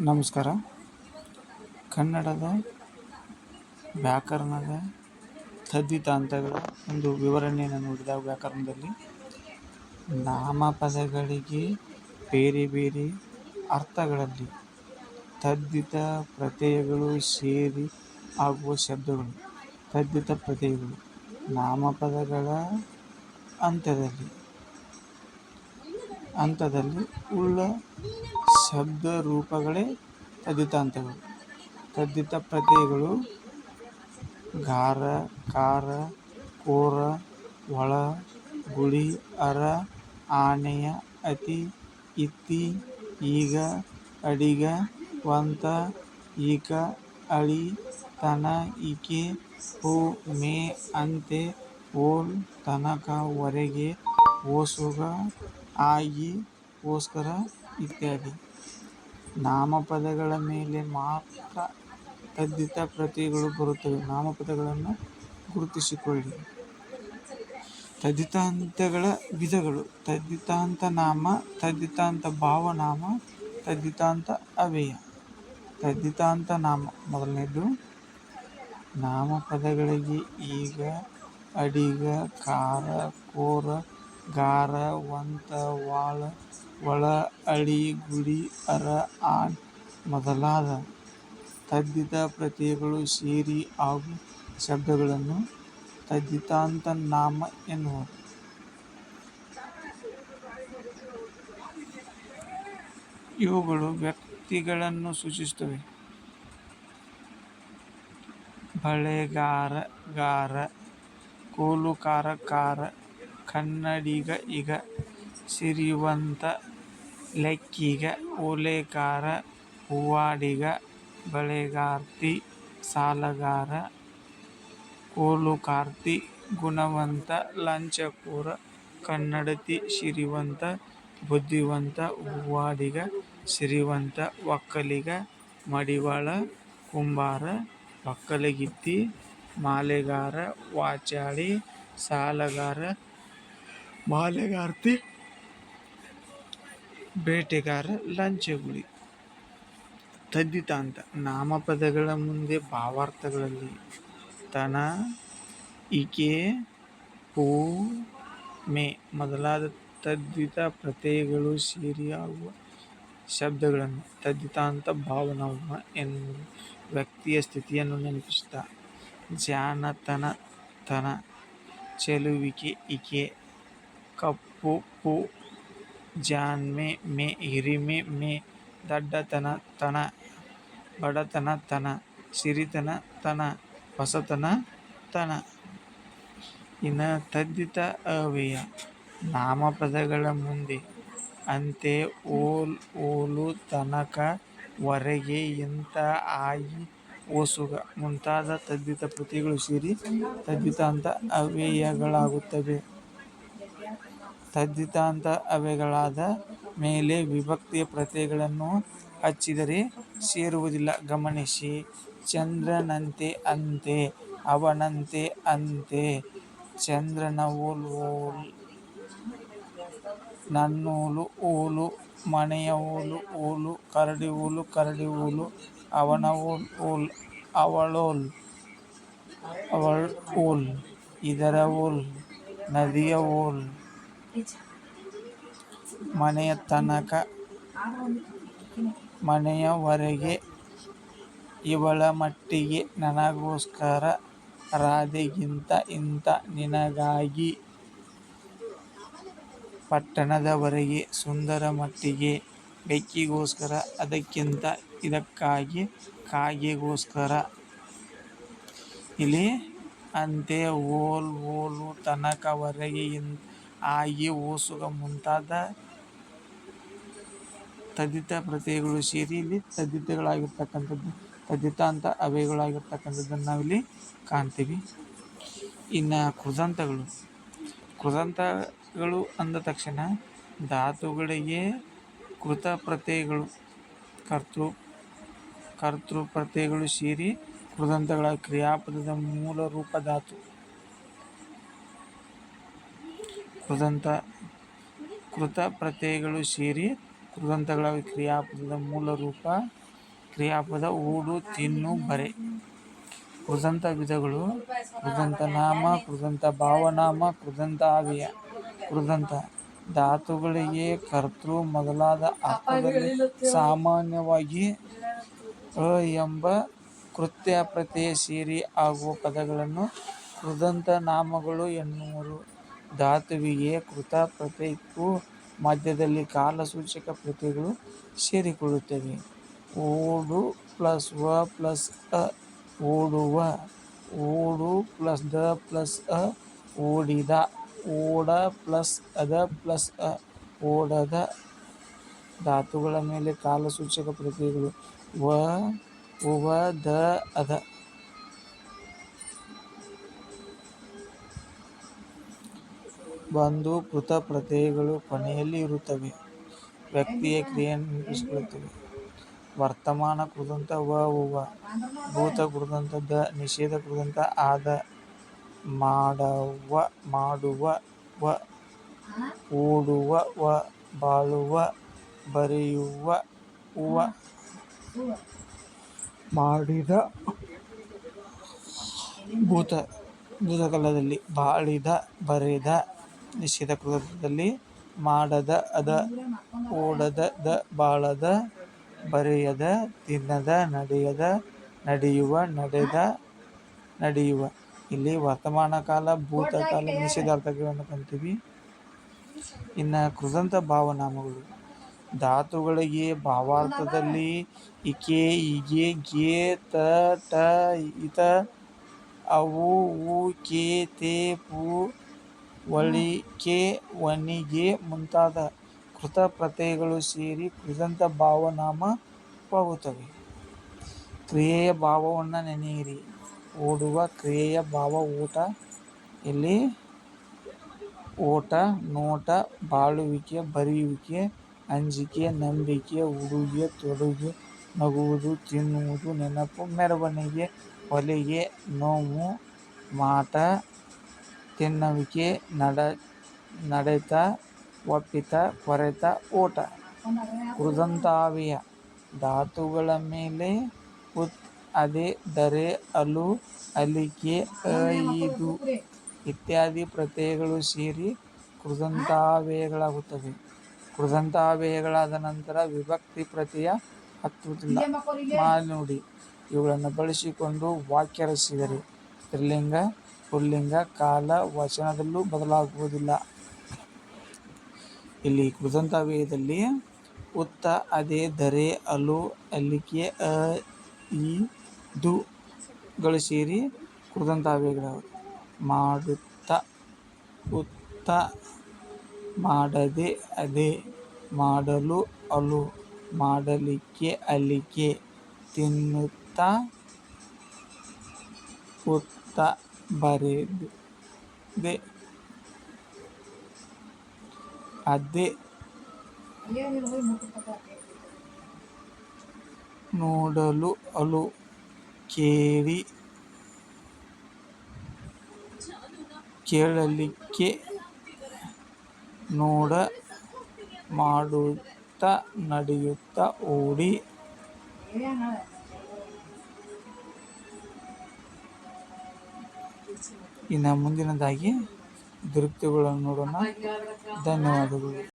ನಮಸ್ಕಾರ. ಕನ್ನಡದ ವ್ಯಾಕರಣದ ತದ್ಧಿತಾಂತಗಳ ಒಂದು ವಿವರಣೆಯನ್ನು ನೋಡಿದ ವ್ಯಾಕರಣದಲ್ಲಿ ನಾಮಪದಗಳಿಗೆ ಬೇರೆ ಬೇರೆ ಅರ್ಥಗಳಲ್ಲಿ ತದ್ದಿತ ಪ್ರತ್ಯಯಗಳು ಸೇರಿ ಆಗುವ ಶಬ್ದಗಳು ತದ್ದಿತ ಪ್ರತ್ಯಯಗಳು ನಾಮಪದಗಳ ಹಂತದಲ್ಲಿ ಹಂತದಲ್ಲಿ ಉಳ್ಳ ಶಬ್ದರೂಪಗಳೇ ತದ್ದಿತಾಂತಗಳು ತದ್ದಿತ ಪ್ರತ್ಯಯಗಳು ಗಾರ ಕಾರ, ಕೋರ, ಒಳ, ಗುಳಿ, ಅರ, ಆನೆಯ, ಅತಿ, ಇತ್ತಿ, ಈಗ, ಅಡಿಗ, ವಂತ, ಈಕ, ಅಳಿ, ತನ, ಈಕೆ, ಹೋ, ಮೇ, ಅಂತೆ, ಓಲ್, ತನಕ, ವರೆಗೆ, ಓಸುಗ, ಆಗಿ, ಓಸ್ಕರ, ಇತ್ಯಾದಿ. ನಾಮಪದಗಳ ಮೇಲೆ ಮಾತ್ರ ತದ್ದಿತ ಪ್ರತಿಗಳು ಬರುತ್ತವೆ. ನಾಮಪದಗಳನ್ನು ಗುರುತಿಸಿಕೊಳ್ಳಿ. ತದ್ಧಿತಾಂತಗಳ ವಿಧಗಳು. ತದ್ಧಿತಾಂತ ನಾಮ ತದ್ಧಿತಾಂತ ಭಾವನಾಮ ತದ್ದಿತಾಂತ ಅವ್ಯಯ ತದ್ದಿತಾಂತ ನಾಮ. ಮೊದಲನೇದು, ನಾಮಪದಗಳಿಗೆ ಈಗ, ಅಡಿಗ ಕಾರ ಕೋರ ಗಾರ ವಂತ ವಾಳ ಒಳ ಅಳಿ ಗುಡಿ ಅರ ಆಡ್ ಮೊದಲಾದ ತದ್ಧಿತ ಪ್ರತಿಗಳು ಸೇರಿ ಹಾಗೂ ಶಬ್ದಗಳನ್ನು ತದ್ದಿತಾಂತ ನಾಮ ಎನ್ನುವರು. ಇವುಗಳು ವ್ಯಕ್ತಿಗಳನ್ನು ಸೂಚಿಸುತ್ತವೆ. ಬಳೆಗಾರ ಗಾರ ಕೋಲುಕಾರ ಕಾರ ಕನ್ನಡಿಗ ಈಗ ಸಿರಿವಂತ ಲೆಕ್ಕಿಗ ಓಲೆಕಾರ ಹೂವಾಡಿಗ, ಬಳೆಗಾರ್ತಿ, ಸಾಲಗಾರ, ಕೋಲುಕಾರ್ತಿ, ಗುಣವಂತ, ಲಂಚಕೋರ, ಕನ್ನಡತಿ, ಸಿರಿವಂತ, ಬುದ್ಧಿವಂತ, ಹೂವಾಡಿಗ, ಸಿರಿವಂತ, ಒಕ್ಕಲಿಗ, ಮಡಿವಾಳ, ಕುಂಬಾರ, ಒಕ್ಕಲಗಿತ್ತಿ, ಮಾಲೆಗಾರ, ವಾಚಾಳಿ, ಸಾಲಗಾರ ಮಾಲೆಗಾರ್ತಿ ಬೇಟೆಗಾರ ಲಂಚಗುಳಿ ತದ್ದಿತಾಂತ ನಾಮಪದಗಳ ಮುಂದೆ ಭಾವಾರ್ಥಗಳಲ್ಲಿ ತನ ಇಕೆ ಹೂ ಮೇ ಮೊದಲಾದ ತದ್ವಿತ ಪ್ರತ್ಯಯಗಳು ಸೇರಿಯಾಗುವ ಶಬ್ದಗಳನ್ನು ತದ್ದಿತಾಂತ ಭಾವನವ ಎನ್ನುವುದು ವ್ಯಕ್ತಿಯ ಸ್ಥಿತಿಯನ್ನು ನೆನಪಿಸುತ್ತಾ ಜಾಣತನ ತನ, ಚೆಲುವಿಕೆ, ಈಕೆ ಕಪ್ಪು, ಪು ಜಾಣ್ಮೆ ಮೆ ಹಿರಿಮೆ ಮೆ ದಡ್ಡತನ ತನ ಬಡತನ, ತನ, ಸಿರಿತನ, ತನ, ಹೊಸತನ, ತನ. ಇನ್ನು ತದ್ದಿತ ಅವ್ಯಯ ನಾಮಪದಗಳ ಮುಂದೆ ಅಂತೆ ಓಲ್, ಓಲು ತನಕ ವರೆಗೆ ಇಂಥ ಆಗಿ ಓಸುಗ ಮುಂತಾದ ತದ್ದಿತ ಪ್ರತಿಗಳು ಸೇರಿ ಅಂತ ಅವ್ಯಯಗಳಾಗುತ್ತವೆ ತದ್ಧಿತಾಂತ ಅವೆಗಳಾದ ಮೇಲೆ ವಿಭಕ್ತಿಯ ಪ್ರತ್ಯಯಗಳನ್ನು ಹಚ್ಚಿದರೆ ಸೇರುವುದಿಲ್ಲ. ಗಮನಿಸಿ. ಚಂದ್ರನಂತೆ ಅಂತೆ, ಅವನಂತೆ ಅಂತೆ ಚಂದ್ರನ ಓಲ್ ಓಲ್ ನನ್ನೂಲು ಓಲು ಮನೆಯ ಓಲು ಓಲು ಕರಡಿ ಓಲು ಕರಡಿ ಓಲು ಅವನ ಓಲ್ ಓಲ್ ಅವಳೋಲ್ ಅವಳ ಓಲ್ ಇದರ ಓಲ್ ನದಿಯ ಓಲ್ ಮನೆಯ ತನಕ ಮನೆಯವರೆಗೆ ಇವಳ ಮಟ್ಟಿಗೆ ನನಗೋಸ್ಕರ ರಾಧೆಗಿಂತ ಇಂತ ನಿನಗಾಗಿ ಪಟ್ಟಣದವರೆಗೆ ಸುಂದರ ಮಟ್ಟಿಗೆ ಬೆಕ್ಕಿಗೋಸ್ಕರ, ಅದಕ್ಕಿಂತ ಇದಕ್ಕಾಗಿ ಕಾಗೆಗೋಸ್ಕರ. ಇಲ್ಲಿ ಅಂತೆ ಓಲ್ ಓಲು ತನಕವರೆಗೆ ಇಂಥ ಆಗಿ ಓಸುಗ ಮುಂತಾದ ತದಿತ ಪ್ರತ್ಯಯಗಳು ಸೇರಿ ಇಲ್ಲಿ ತದ್ದಿತಗಳಾಗಿರ್ತಕ್ಕಂಥದ್ದು ತದ್ದಿತ ಅಂತ ಅವ್ಯಯಗಳಾಗಿರ್ತಕ್ಕಂಥದ್ದನ್ನು ನಾವಿಲ್ಲಿ ಕಾಣ್ತೀವಿ. ಇನ್ನು ಕೃದಂತಗಳು ಕೃದಂತಗಳು ಅಂದ ತಕ್ಷಣ ಧಾತುಗಳಿಗೆ ಕೃತ ಪ್ರತ್ಯಯಗಳು ಕರ್ತೃ ಕರ್ತೃ ಪ್ರತ್ಯಯಗಳು ಸೇರಿ ಕೃದಂತಗಳ ಕ್ರಿಯಾಪದದ ಮೂಲ ರೂಪ ಧಾತು ಕೃದಂತ ಕೃತ ಪ್ರತ್ಯಯಗಳು ಸೇರಿ ಕೃದಂತಗಳ ಕ್ರಿಯಾಪದದ ಮೂಲ ರೂಪ, ಕ್ರಿಯಾಪದ ಊಡು, ತಿನ್ನು, ಬರೆ ಕೃದಂತ ವಿಧಗಳು ಕೃದಂತನಾಮ ಕೃದಂತ ಭಾವನಾಮ, ಕೃದಂತ ಆವಿಯ ಕೃದಂತ ಧಾತುಗಳಿಗೆ ಕರ್ತೃ ಮೊದಲಾದ ಅರ್ಥದಲ್ಲಿ ಸಾಮಾನ್ಯವಾಗಿ ಅ ಎಂಬ ಕೃತ್ಯ ಪ್ರತ್ಯಯ ಸೇರಿ ಆಗುವ ಪದಗಳನ್ನು ಕೃದಂತ ನಾಮಗಳು ಎನ್ನುವರು. ಧಾತುವಿಗೆ ಕೃತ ಪ್ರತ್ಯಯಕ್ಕೂ ಮಧ್ಯದಲ್ಲಿ ಕಾಲಸೂಚಕ ಪ್ರತಿಗಳು ಸೇರಿಕೊಳ್ಳುತ್ತವೆ. ಓಡು ಪ್ಲಸ್ ವ ಪ್ಲಸ್ ಅ ಓಡುವ. ಓಡು ಪ್ಲಸ್ ದ ಪ್ಲಸ್ ಅ ಓಡಿದ. ಓಡ ಪ್ಲಸ್ ಅದ ಪ್ಲಸ್ ಅ ಓಡದ. ಧಾತುಗಳ ಮೇಲೆ ಕಾಲಸೂಚಕ ಪ್ರತಿಗಳು ವ, ಉವ, ದ, ಅದ. ಬಂದು ಕೃತ ಪ್ರತ್ಯಯಗಳು ಕೊನೆಯಲ್ಲಿ ಇರುತ್ತವೆ. ವ್ಯಕ್ತಿಯ ಕ್ರಿಯೆಯನ್ನು ರೂಪಿಸಿಕೊಳ್ಳುತ್ತವೆ. ವರ್ತಮಾನ ಕುರಿತಂತ ವ ಭೂತ ಕುರಿತಂತ ದ ನಿಷೇಧ ಕುರಿತಂತ ಆದ ಮಾಡುವ, ವ ಓಡುವ, ವ ಬಾಳುವ, ಬರೆಯುವ, ಉವ ಮಾಡಿದ ಭೂತ ಭೂತಕಾಲದಲ್ಲಿ ಬಾಳಿದ, ಬರೆದ ನಿಷೇಧ ಕೃತದಲ್ಲಿ ಮಾಡದ, ಅದ, ಓಡದ, ದ, ಬಾಳದ, ಬರೆಯದ, ತಿನ್ನದ, ನಡೆಯದ, ನಡೆಯುವ, ನಡೆದ, ನಡೆಯುವ ಇಲ್ಲಿ ವರ್ತಮಾನ ಕಾಲ, ಭೂತ ಕಾಲ ನಿಷೇಧಾರ್ಥಗಳನ್ನು ಕಲಿತೀವಿ. ಇನ್ನು ಕೃದಂತ ಭಾವನಾಮಗಳು ಧಾತುಗಳಿಗೆ ಭಾವಾರ್ಥದಲ್ಲಿ ಇಕೆ, ಇಗೆ, ಗೆ, ತ, ಟ ಇತ ಅವು, ಉ, ಕೆ, ತೇ, ಪು ವಳಿಕೆ ವನಿಗೆ ಮುಂತಾದ ಕೃತ ಪ್ರತ್ಯಯಗಳು ಸೇರಿ ಕೃದಂತ ಭಾವನಾಮವಾಗುತ್ತವೆ. ಕ್ರಿಯೆಯ ಭಾವವನ್ನು ನೆನೆಯಿರಿ. ಓಡುವ ಕ್ರಿಯೆಯ ಭಾವ ಊಟ ಇಲ್ಲಿ ಓಟ, ನೋಟ, ಬಾಳುವಿಕೆ, ಬರೆಯುವಿಕೆ, ಅಂಜಿಕೆ, ನಂಬಿಕೆ, ಉಡುಗೆ, ತೊಡುಗೆ, ನಗುವುದು, ತಿನ್ನುವುದು, ನೆನಪು, ಮೆರವಣಿಗೆ ಹೊಲಿಗೆ ನೋವು, ಮಾಟ ತಿನ್ನವಿಕೆ ನಡೆತ, ಒಪ್ಪಿತ, ಕೊರೆತ, ಓಟ. ಕೃದಂತಾವಿಯ ಧಾತುಗಳ ಮೇಲೆ ಉತ್, ಅದೆ, ದರೆ, ಅಲು, ಅಲಿಕೆ, ಅ ಇ ಇತ್ಯಾದಿ ಪ್ರತ್ಯಯಗಳು ಸೇರಿ ಕೃದಂತಾವ್ಯಯಗಳಾಗುತ್ತವೆ. ಕೃದಂತಾವ್ಯಯಗಳಾದ ನಂತರ ವಿಭಕ್ತಿ ಪ್ರತ್ಯಯ ಹತ್ತುವುದಿಲ್ಲ. ಮಾಲ್ನುಡಿ ಇವುಗಳನ್ನು ಬಳಸಿಕೊಂಡು ವಾಕ್ಯ ರಚಿಸಿದರೆ ಸ್ತ್ರೀಲಿಂಗ ಪುಲ್ಲಿಂಗ ಕಾಲ ವಚನದಲ್ಲೂ ಬದಲಾಗುವುದಿಲ್ಲ. ಇಲ್ಲಿ ಕೃತಂತವ್ಯದಲ್ಲಿ ಉತ್ತ ಅದೇ ಧರೆ ಅಲು ಅಲಿಕೆ ಅ, ಇ, ದು ಗಳು ಸೇರಿ. ಮಾಡುತ್ತ, ಉತ್ತ, ಮಾಡದೆ, ಅದೇ, ಮಾಡಲು, ಅಲು, ಮಾಡಲಿಕ್ಕೆ ಅಲಿಕೆ ತಿನ್ನುತ್ತ, ಉತ್ತ ಬರೆದೆ ಅದೇ ನೋಡಲು ಅಲು ಕೇಳಿ ಕೇಳಲಿಕ್ಕೆ ನೋಡ ಮಾಡುತ್ತ ನಡೆಯುತ್ತ ಓಡಿ ಇನ್ನ ಮುಂದಿನದಾಗಿ ದುರುಕ್ತಿಗಳನ್ನು ನೋಡೋಣ. ಧನ್ಯವಾದಗಳು.